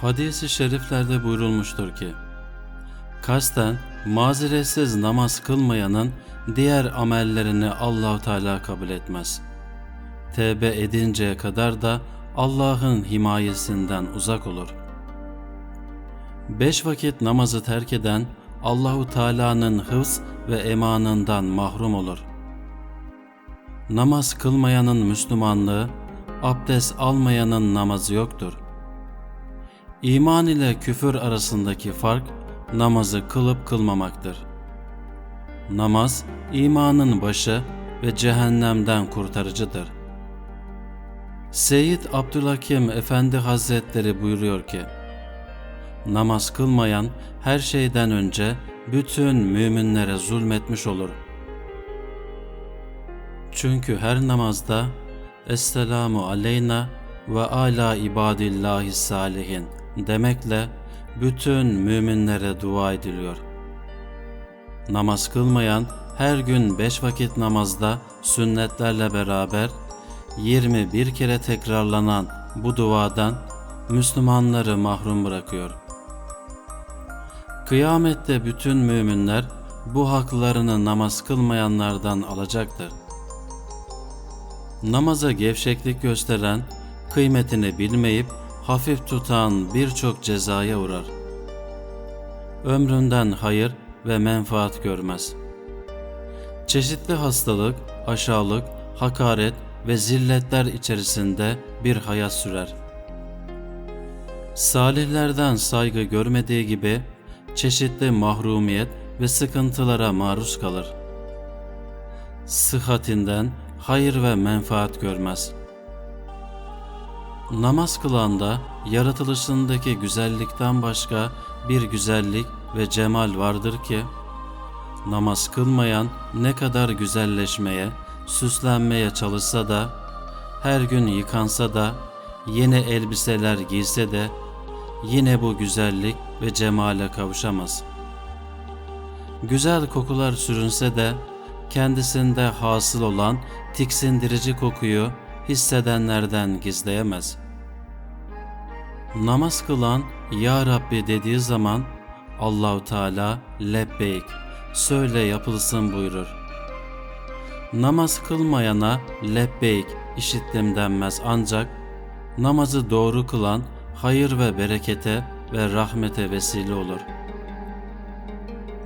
Hadis-i şeriflerde buyurulmuştur ki, kasten mazeretsiz namaz kılmayanın diğer amellerini Allahu Teala kabul etmez. Tevbe edinceye kadar da Allah'ın himayesinden uzak olur. Beş vakit namazı terk eden Allahu Teala'nın hıfz ve emanından mahrum olur. Namaz kılmayanın Müslümanlığı, abdest almayanın namazı yoktur. İman ile küfür arasındaki fark namazı kılıp kılmamaktır. Namaz imanın başı ve cehennemden kurtarıcıdır. Seyyid Abdülhakim Efendi Hazretleri buyuruyor ki, Namaz kılmayan her şeyden önce bütün müminlere zulmetmiş olur. Çünkü her namazda Esselamu aleyna ve ala ibadillahi salihin demekle bütün müminlere dua ediliyor. Namaz kılmayan her gün beş vakit namazda sünnetlerle beraber 21 kere tekrarlanan bu duadan Müslümanları mahrum bırakıyor. Kıyamette bütün müminler bu haklarını namaz kılmayanlardan alacaktır. Namaza gevşeklik gösteren, kıymetini bilmeyip hafif tutan birçok cezaya uğrar. Ömründen hayır ve menfaat görmez. Çeşitli hastalık, aşağılık, hakaret ve zilletler içerisinde bir hayat sürer. Salihlerden saygı görmediği gibi çeşitli mahrumiyet ve sıkıntılara maruz kalır. Sıhhatinden hayır ve menfaat görmez. Namaz kılanda yaratılışındaki güzellikten başka bir güzellik ve cemal vardır ki, namaz kılmayan ne kadar güzelleşmeye, süslenmeye çalışsa da, her gün yıkansa da, yeni elbiseler giyse de, yine bu güzellik ve cemale kavuşamaz. Güzel kokular sürünse de, kendisinde hasıl olan tiksindirici kokuyu hissedenlerden gizleyemez. Namaz kılan Ya Rabbi dediği zaman Allahu Teala lebbeyk söyle yapılsın buyurur. Namaz kılmayana lebbeyk işittim denmez ancak namazı doğru kılan hayır ve berekete ve rahmete vesile olur.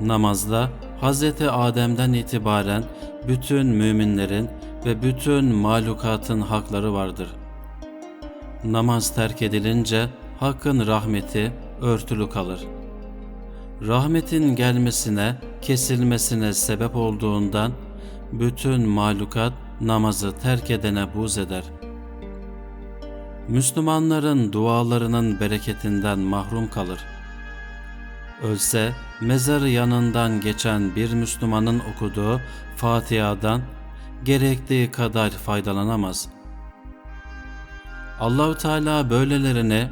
Namazda Hz. Adem'den itibaren bütün müminlerin ve bütün mahlukatın hakları vardır. Namaz terk edilince Hakk'ın rahmeti örtülü kalır. Rahmetin gelmesine, kesilmesine sebep olduğundan bütün mahlukat namazı terk edene buz eder. Müslümanların dualarının bereketinden mahrum kalır. Ölse mezarı yanından geçen bir Müslümanın okuduğu Fatiha'dan gerektiği kadar faydalanamaz. Allahu Teala böylelerine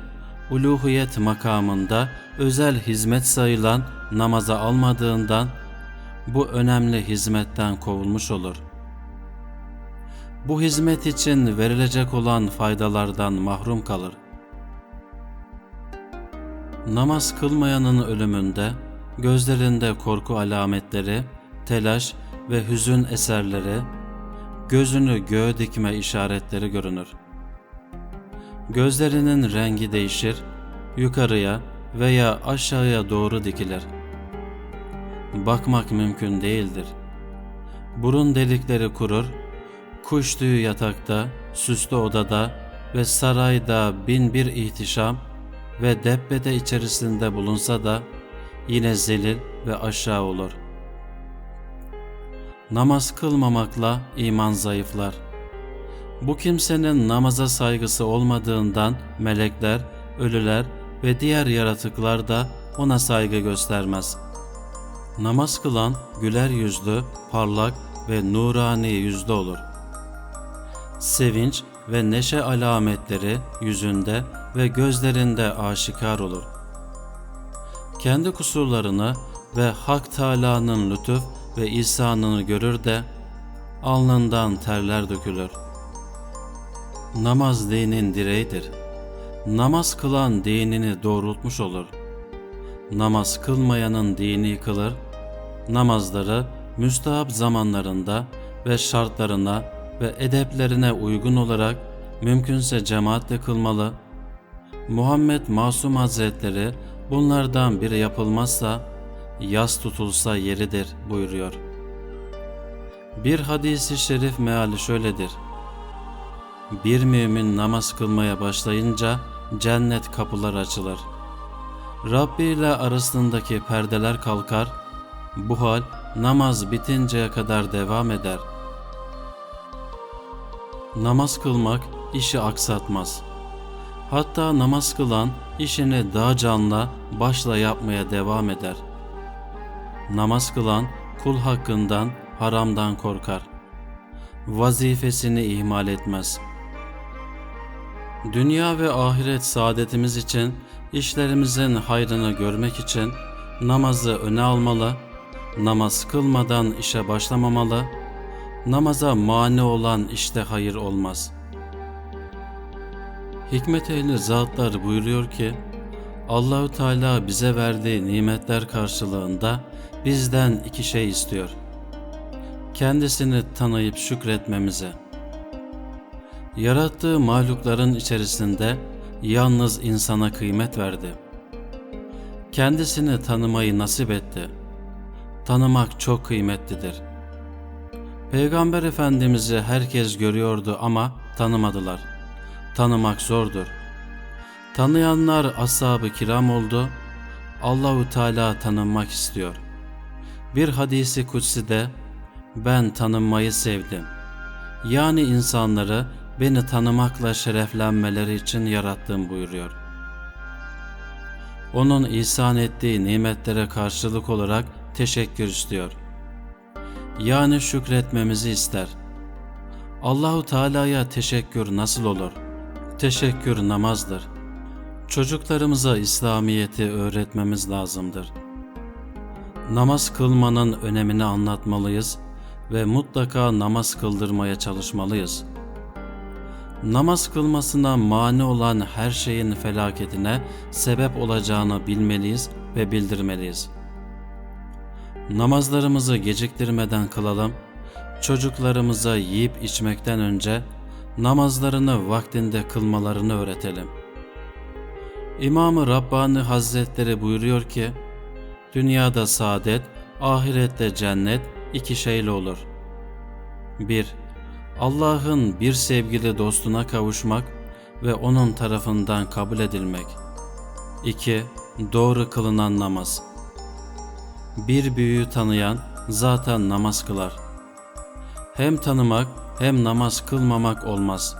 uluhiyet makamında özel hizmet sayılan namaza almadığından bu önemli hizmetten kovulmuş olur. Bu hizmet için verilecek olan faydalardan mahrum kalır. Namaz kılmayanın ölümünde gözlerinde korku alametleri, telaş ve hüzün eserleri, gözünü göğe dikme işaretleri görünür. Gözlerinin rengi değişir, yukarıya veya aşağıya doğru dikilir. Bakmak mümkün değildir. Burun delikleri kurur, kuş tüyü yatakta, süslü odada ve sarayda bin bir ihtişam ve debbede içerisinde bulunsa da yine zelil ve aşağı olur. Namaz kılmamakla iman zayıflar. Bu kimsenin namaza saygısı olmadığından melekler, ölüler ve diğer yaratıklar da ona saygı göstermez. Namaz kılan güler yüzlü, parlak ve nurani yüzlü olur. Sevinç ve neşe alametleri yüzünde ve gözlerinde aşikar olur. Kendi kusurlarını ve Hak Teâlâ'nın lütuf ve ihsanını görür de alnından terler dökülür. Namaz dinin direğidir. namaz kılan dinini doğrultmuş olur. Namaz kılmayanın dini yıkılır, namazları müstahap zamanlarında ve şartlarına ve edeplerine uygun olarak mümkünse cemaatle kılmalı. Muhammed Masum Hazretleri bunlardan biri yapılmazsa yas tutulsa yeridir buyuruyor. Bir hadisi şerif meali şöyledir. Bir mümin namaz kılmaya başlayınca cennet kapıları açılır. Rabbi ile arasındaki perdeler kalkar, bu hal namaz bitinceye kadar devam eder. Namaz kılmak işi aksatmaz. Hatta namaz kılan işini daha canlı başla yapmaya devam eder. Namaz kılan kul hakkından, haramdan korkar. Vazifesini ihmal etmez. Dünya ve ahiret saadetimiz için, işlerimizin hayrını görmek için namazı öne almalı, namaz kılmadan işe başlamamalı, namaza mani olan işte hayır olmaz. Hikmet ehli zatlar buyuruyor ki, Allahü Teala bize verdiği nimetler karşılığında bizden iki şey istiyor. Kendisini tanıyıp şükretmemize. Yarattığı mahlukların içerisinde yalnız insana kıymet verdi. Kendisini tanımayı nasip etti. Tanımak çok kıymetlidir. Peygamber Efendimiz'i herkes görüyordu ama tanımadılar. Tanımak zordur. Tanıyanlar ashab-ı kiram oldu. Allahu Teala tanınmak istiyor. Bir hadisi kutsi de ben tanınmayı sevdim. Yani insanları beni tanımakla şereflenmeleri için yarattım buyuruyor. Onun ihsan ettiği nimetlere karşılık olarak teşekkür istiyor. Yani şükretmemizi ister. Allahu Teala'ya teşekkür nasıl olur? Teşekkür namazdır. Çocuklarımıza İslamiyeti öğretmemiz lazımdır. Namaz kılmanın önemini anlatmalıyız ve mutlaka namaz kıldırmaya çalışmalıyız. Namaz kılmasına mani olan her şeyin felaketine sebep olacağını bilmeliyiz ve bildirmeliyiz. Namazlarımızı geciktirmeden kılalım, çocuklarımıza yiyip içmekten önce namazlarını vaktinde kılmalarını öğretelim. İmam-ı Rabbani Hazretleri buyuruyor ki, Dünyada saadet, ahirette cennet iki şeyle olur. 1. Allah'ın bir sevgili dostuna kavuşmak ve onun tarafından kabul edilmek. 2. Doğru kılınan namaz. Bir büyüğü tanıyan zaten namaz kılar. Hem tanımak hem namaz kılmamak olmaz.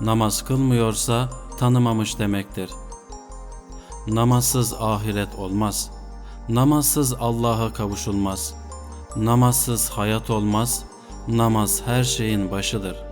Namaz kılmıyorsa tanımamış demektir. Namazsız ahiret olmaz.'' Namazsız Allah'a kavuşulmaz. Namazsız hayat olmaz. Namaz her şeyin başıdır.